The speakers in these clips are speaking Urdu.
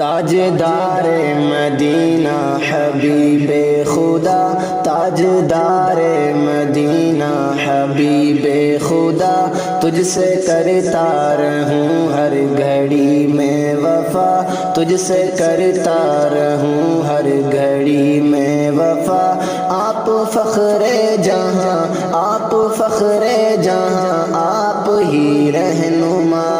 تاجدار مدینہ، حبیب خدا، تاجدار مدینہ، حبیب خدا، تجھ سے کرتا رہوں ہر گھڑی میں وفا، تجھ سے کرتا رہوں ہر گھڑی میں وفا۔ آپ فخر جہاں، آپ فخر جہاں، آپ ہی رہنما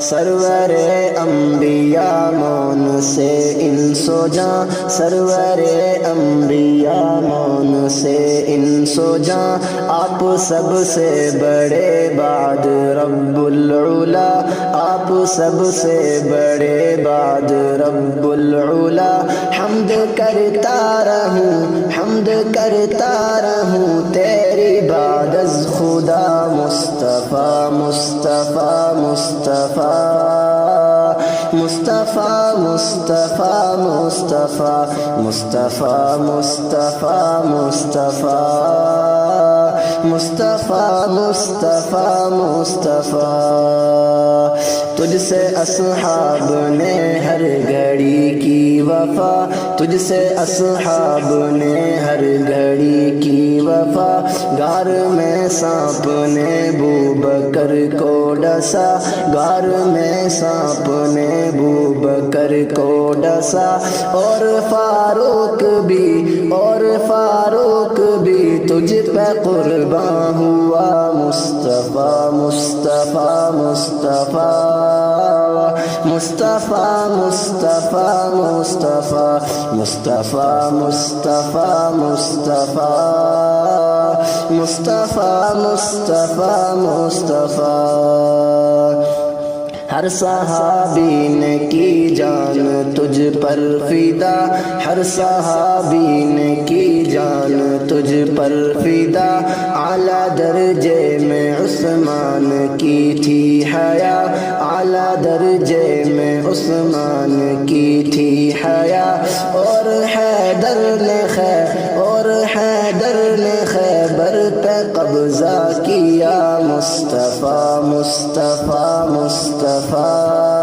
سرور انبیاء مون سے ان سو جاں، سرور انبیاء مون سے ان سو جاں۔ آپ سب سے بڑے بعد رب العلا، آپ سب سے بڑے بعد رب العلا۔ حمد کرتا رہوں، حمد کرتا رہوں، تیری بعد از مصطفیٰ مصطفیٰ مصطفیٰ مصطفیٰ مصطفیٰ مصطفیٰ مصطفیٰ مصطفیٰ مصطفیٰ مصطفیٰ مصطفیٰ مصطفیٰ تجھ سے اصحاب نے وفا، تجھ سے اصحاب نے ہر گھڑی کی وفا۔ گار میں سانپ نے بو بکر کو ڈسا۔ گار میں سانپ نے بو بکر کو ڈسا۔ اور فاروق بھی، اور فاروق بھی تجھ پہ قربان ہوا۔ مصطفیٰ مصطفیٰ مصطفیٰ۔ مصطفیٰ مصطفیٰ مصطفیٰ مصطفیٰ مصطفیٰ مصطفیٰ مصطفیٰ مصطفیٰ مصطفیٰ ہر صحابی نے کی جان تجھ پر فدا ہر صحابی نے کی جان تجھ پر فدا اعلیٰ درجے میں عثمان کی تھی حیا، اعلیٰ درجے میں عثمان کی تھی حیا۔ اور حیدر نے خیر، اور حیدر نے خیبر پہ قبضہ کیا۔ مصطفیٰ مصطفیٰ مصطفیٰ۔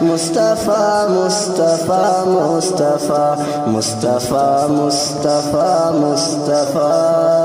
مصطفیٰ مصطفیٰ مصطفیٰ مصطفیٰ مصطفیٰ مصطفیٰ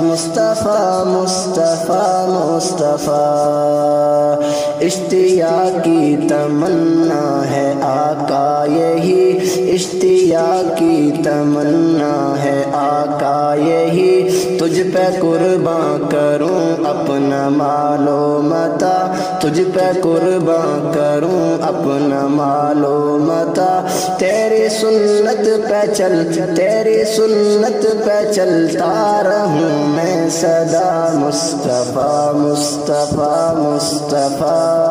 مصطفیٰ مصطفیٰ مصطفیٰ۔ اشتیاق کی تمنا ہے آقا، یہی اشتیاق کی تمنا ہے آقا، یہی تجھ پہ قربان کروں اپنا مال و متا تجھ پہ قربان کروں اپنا مال و متا۔ تیری سنت پہ چل، تیری سنت پہ چلتا رہوں میں صدا۔ مصطفیٰ مصطفیٰ مصطفیٰ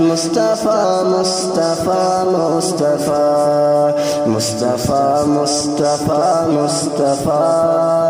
مصطفیٰ مصطفیٰ مصطفیٰ مصطفیٰ مصطفیٰ مصطفیٰ۔